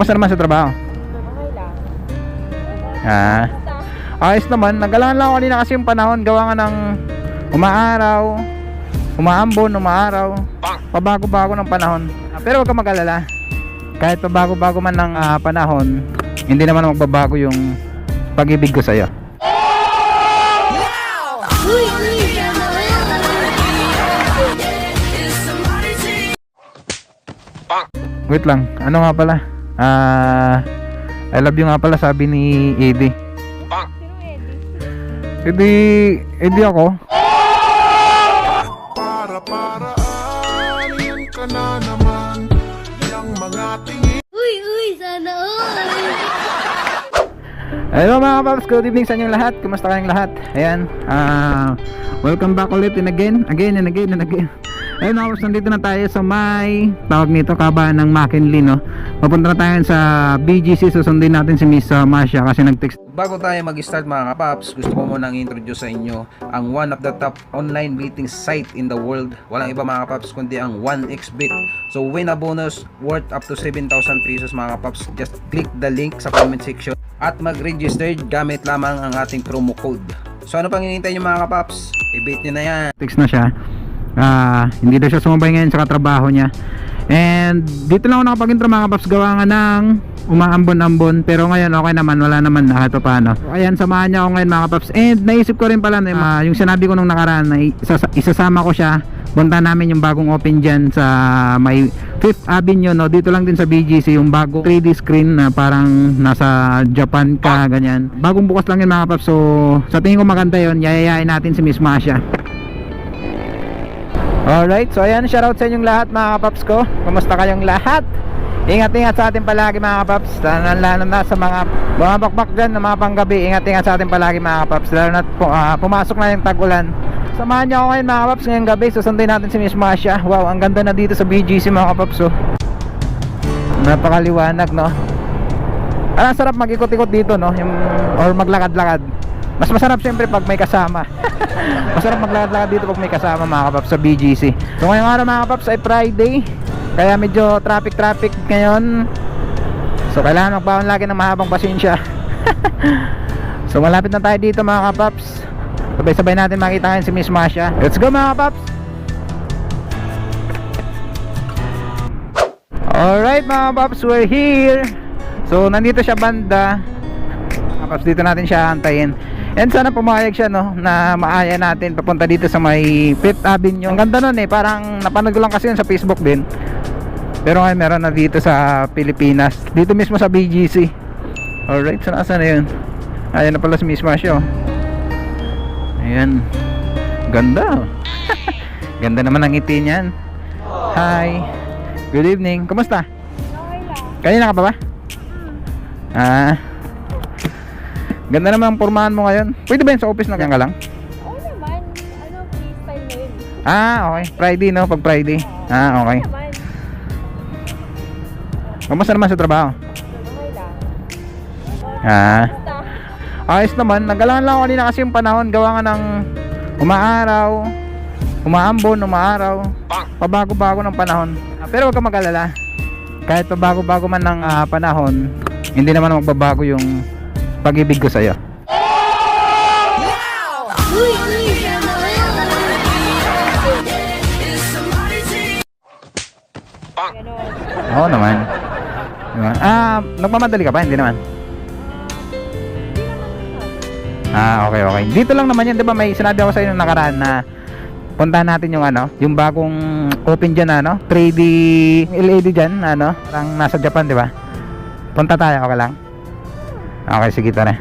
Kamusta naman sa trabaho? Okay lang. Ah, ayos naman. Nagalangan lang ako kanina kasi yung panahon. Gawa nga ng umaaraw, umaambon, umaaraw. Pabago-bago ng panahon. Ah, Pero huwag ka mag-alala. Kahit pabago-bago man ng ah, panahon, hindi naman magbabago yung pag-ibig ko sa'yo. Wait lang, ano nga pala? Ah, I love you nga pala sabi ni Eddie. Eddie? Eddie, Eddie ako. Para paraanin ka na naman Yang mga tingin Uy, uy, sana all. Hello mga paps, good evening sa inyong lahat. Kumusta kayong lahat? Ayan, ah, welcome back ulit and again, again and again and again. Ayun mga paps, nandito na tayo sa may tawag nito, kabahan ng McKinley, no? Papunta na tayo sa BGC, susundin natin si Miss uh, Masha kasi nag-text Bago tayo mag-start mga kapaps, gusto ko munang introduce sa inyo ang one of the top online betting site in the world. Walang iba mga kapaps kundi ang 1xbet. So win a bonus worth up to 7,000 pesos mga kapaps. Just click the link sa comment section at mag-register gamit lamang ang ating promo code. So ano pang hinihintay nyo mga kapaps? I-bait nyo na yan. text na siya. Ah, hindi daw siya sumabay ngayon sa katrabaho niya. And dito lang ako nakapag-intro mga kapaps. Gawa nga ng umaambon-ambon. Pero ngayon okay naman. Wala naman na kahit pa paano. Ayan samahan niya ako ngayon mga kapaps. And naisip ko rin pala na ah, yung sinabi ko nung nakaraan na isasa- isasama ko siya. Punta namin yung bagong open dyan sa may 5th Avenue no? Dito lang din sa BGC yung bagong 3D screen na parang nasa Japan ka ganyan. Bagong bukas lang yun mga kapaps. So sa tingin ko maganda yun. Yayayain natin si Miss Masha Alright, so ayan, shoutout sa inyong lahat mga kapaps ko. Kumusta kayong lahat? Ingat-ingat sa atin palagi mga kapaps. Lalo na sa mga bumabakbak dyan ng mga panggabi. Ingat-ingat sa atin palagi mga kapaps. Lalo na pu- ah, pumasok na yung tag-ulan. Samahan niyo ako ngayon mga kapaps ngayong gabi. Susundin natin si Miss Masha. Wow, ang ganda na dito sa BGC mga kapaps oh. Napakaliwanag no? Ang sarap mag-ikot-ikot dito no? Yung, Or maglakad-lakad Mas masarap siyempre pag may kasama. Masarap maglakad-lakad dito pag may kasama mga kapaps sa BGC So ngayong araw mga kapaps ay Friday. Kaya medyo traffic-traffic ngayon. So kailangan magbaon lagi ng mahabang pasensya. So malapit na tayo dito mga kapaps. Sabay-sabay natin makita si Miss Masha. Let's go mga kapaps! Alright mga kapaps, we're here. So nandito siya banda. Kapaps, dito natin siya antayin And sana pumayag siya no na maaya natin papunta dito sa may 5th Avenue. Ang ganda nun eh, parang napanood ko lang kasi yun sa Facebook din. Pero ngayon meron na dito sa Pilipinas. Dito mismo sa BGC. Alright, so nasa na yun? Ayan na pala si Miss Masha oh. Ayan. Ganda oh. Ganda naman ang ngiti niyan. Hi. Good evening. Kumusta? Okay lang. Kanina ka pa ba? Ah. Ganda naman ang pormahan mo ngayon. Pwede ba yun sa office na ka lang? Oo naman. Ano, freestyle na yun. Ah, okay. Friday, no? Pag Friday. Ah, okay. Oo naman. Kamusta naman sa trabaho? Okay lang. Ah. Basta, Ayos naman. Nagalangan lang ako kanina kasi yung panahon. Gawa nga ng umaaraw, umaambon, umaaraw. Pabago-bago ng panahon. Ah, Pero huwag ka mag-alala. Kahit pabago-bago man ng ah, panahon, hindi naman magbabago yung pag-ibig ko sa'yo. Oo naman. Diba? Ah, nagmamadali ka ba? Hindi naman. Ah, okay, okay. Dito lang naman yan, 'di ba? May sinabi ako sa inyo nakaraan na puntahan natin yung ano, yung bagong open diyan ano, 3D LED diyan, ano, parang nasa Japan, 'di ba? Punta tayo, okay lang. Okay, sige tara.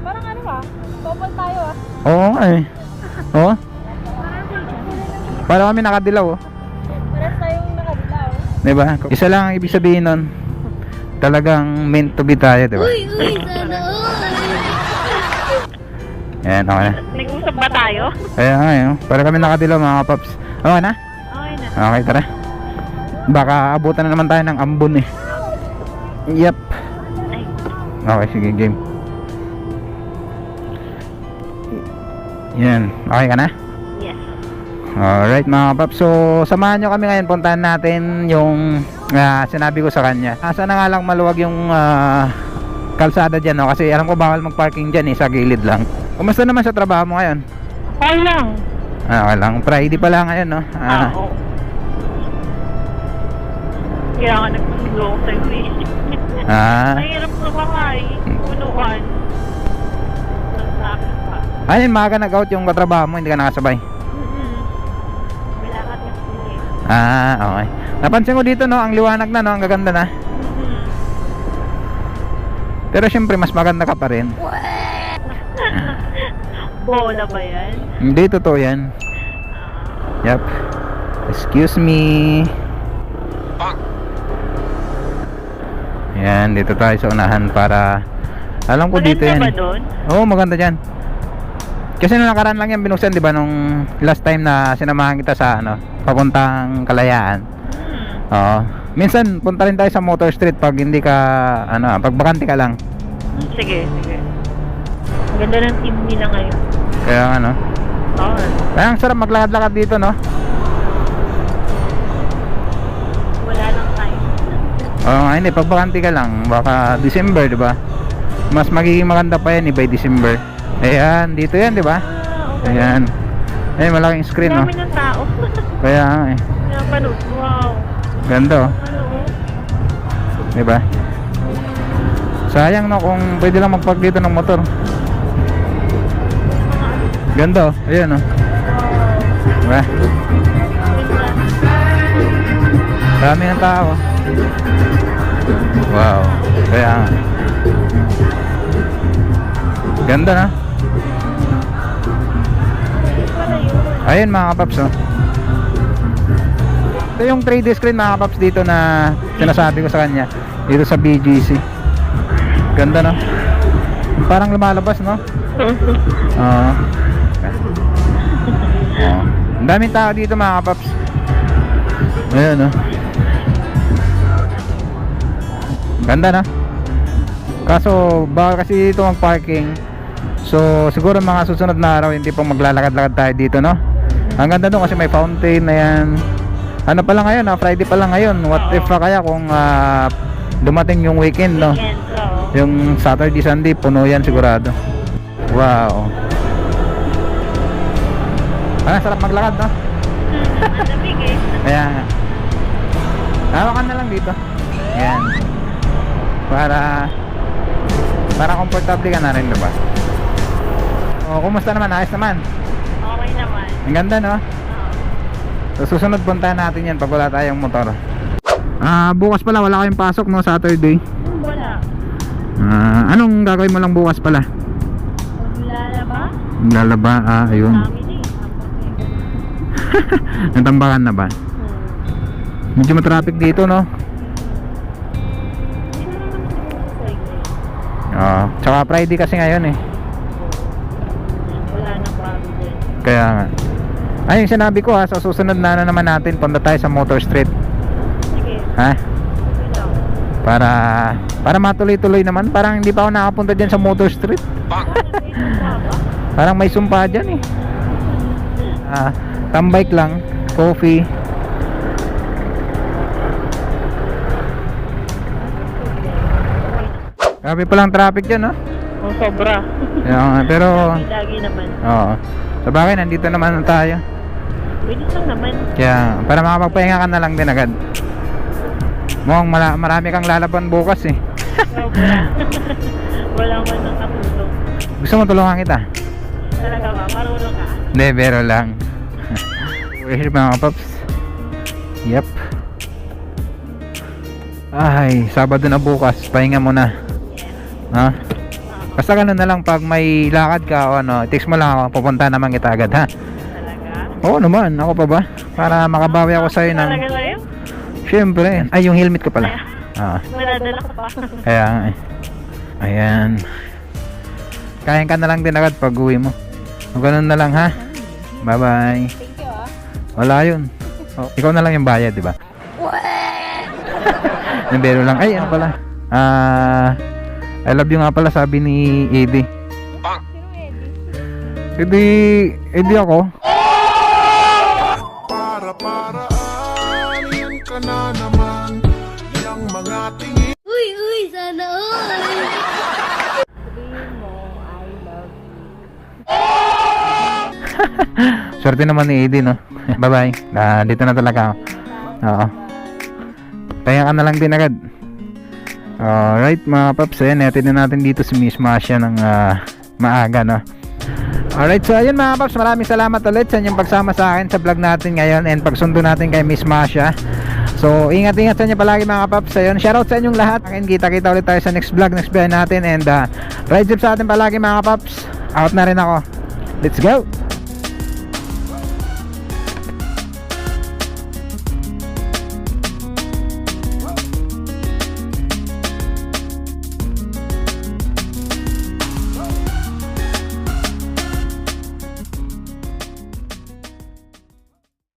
Parang ano ah, couple tayo ah. Oo, nga eh. Oo. Para kami nakadilaw, oh. Parang tayong nakadilaw. 'Di ba? Isa lang ang ibig sabihin nun. Talagang meant to be tayo, 'di ba? Uy, uy, sana. Ayan, okay na. Nag-usap ba tayo? Kaya nga yun. Para kami nakadilaw mga paps. Okay na? Okay na. Okay, tara. Baka abutan na naman tayo ng ambon eh. Yep. Okay, sige, game. Yan. Okay ka na? Yes. Alright mga paps. So, samahan nyo kami ngayon. Puntahan natin yung na sinabi ko sa kanya. Asa na nga lang maluwag yung ah, kalsada dyan, no? Kasi alam ko bawal mag-parking dyan, eh, sa gilid lang. Kumusta naman sa trabaho mo ngayon? Okay lang. Ah, okay lang. Friday pa lang ngayon, no? Ah, Ah, oo. Kaya nga nagpasulo sa wish. Ah. Mahirap sumakay. Punuan. Ayun, maaga nag-out yung katrabaho mo, hindi ka nakasabay. Mm-hmm. Malakad na sila. Ah, okay. Napansin ko dito, no? Ang liwanag na, no? Ang gaganda na. Mm-hmm. Pero syempre, mas maganda ka pa rin. Bola ba yan? Hindi, totoo yan. Yep. Excuse me. Yan, dito tayo sa unahan para alam ko dito yan. Maganda? Oo, maganda dyan. Kasi nung nakaraan lang yan binuksan, di ba, nung last time na sinamahan kita sa, ano, papuntang Kalayaan. Hmm. Oo. Minsan, punta rin tayo sa Motor Street pag hindi ka, ano, pag bakante ka lang. Sige, sige. Ang ganda ng team nila ngayon. Kaya, ano, Oo. kaya ang sarap maglakad-lakad dito, no? Oo nga, hindi, pag bakante ka lang, baka December, di ba? Mas magiging maganda pa yan, eh, by December. Ayan, dito yan, di ba? Ayan. Ayan, malaking screen, no? Dami ng tao. Kaya, nga, eh. Napanood. Wow. Ganda, oh. Ano? oh? Di ba? Sayang no kung pwede lang magpark dito ng motor. Ganda oh. Ayan oh. Diba? Dami ng tao. Wow. Kaya nga. Ganda na. Ayun mga kapaps oh. Ito yung 3D screen mga kapaps dito na sinasabi ko sa kanya. Dito sa BGC. Ganda no? Parang lumalabas no? Oo. Oo. Ang daming tao dito mga kapaps. Ayan no? Ganda na. Kaso bawal kasi dito mag-parking. So siguro mga susunod na araw hindi pa maglalakad-lakad tayo dito no. Ang ganda doon kasi may fountain na yan. Ano pa lang ngayon, ah, Friday pa lang ngayon. What if pa kaya kung ah, dumating yung weekend no? Yung Saturday, Sunday, puno yan sigurado. Wow. Parang sarap maglakad, no? Ang lamig eh. Kaya nga. Hawakan na lang dito. Ayan. Para para komportable ka na rin, diba? O, kumusta naman? Ayos naman. Okay naman. Ang ganda, no? Oo. So, susunod puntahan natin yan pag wala tayong motor. Ah, bukas pala wala kayong pasok, no? Saturday. Wala. Ah, anong gagawin mo lang bukas pala? Maglalaba? Lalaba, ah, ayun. Family. Natambakan na ba? Medyo matraffic dito, no? Oo. Tsaka Friday kasi ngayon eh. Wala nang problem. Kaya nga. Ay, yung sinabi ko ha, sa susunod na ano naman natin, punta tayo sa Motor Street. Sige. Ha? Para, para matuloy-tuloy naman. Parang hindi pa ako nakapunta dyan sa Motor Street. Parang may sumpa dyan eh. Ah, tambike lang, coffee. Grabe palang traffic dyan, no? Oh, sobra. Nga, pero, Lagi naman. oo. Sa bagay, nandito naman na tayo. Pwede lang naman. Kaya, para makapagpahinga ka na lang din agad. Mukhang mala- marami kang lalaban bukas eh. Sobra. Wala man nang katulong. Gusto mo tulungan kita? Talaga ba? Marunong ka? Hindi, pero lang. We're here mga paps. Yep. Ay, Sabado na bukas. Pahinga muna. Ha? Basta ganun na lang pag may lakad ka o ano, text mo lang ako, pupunta naman kita agad ha. Talaga? Oo naman, ako pa ba? Para makabawi ako sa'yo ng... Talaga sa'yo? Siyempre. Ay, yung helmet ko pala. Ah, Maladala ka pa. kaya nga eh. Ayan. Kain ka na lang din agad pag uwi mo. O ganun na lang ha. Bye bye. Thank you ah. Wala yun. Oh, ikaw na lang yung bayad, di ba? Yung biro lang. Ay, ano pala? Ah, I love you nga pala sabi ni Eddie. Eddie, Eddie ako. Para para yan ka na naman yang mga tingin. Uy, uy, sana all. Sabihin mo, I love you. Swerte naman ni Eddie, no? Bye-bye. Uh, dito na talaga. Oo. Tayo ka na lang din agad. Alright mga paps, ayan, natin na natin dito si Miss Masha ng ah, maaga, no? Alright, so ayun mga paps, maraming salamat ulit sa inyong pagsama sa akin sa vlog natin ngayon and pagsundo natin kay Miss Masha. So, ingat-ingat sa inyo palagi mga paps. Ayun, shoutout sa inyong lahat. Akin, kita-kita ulit tayo sa next vlog, next vlog natin and uh, ride sa atin palagi mga paps. Out na rin ako. Let's go!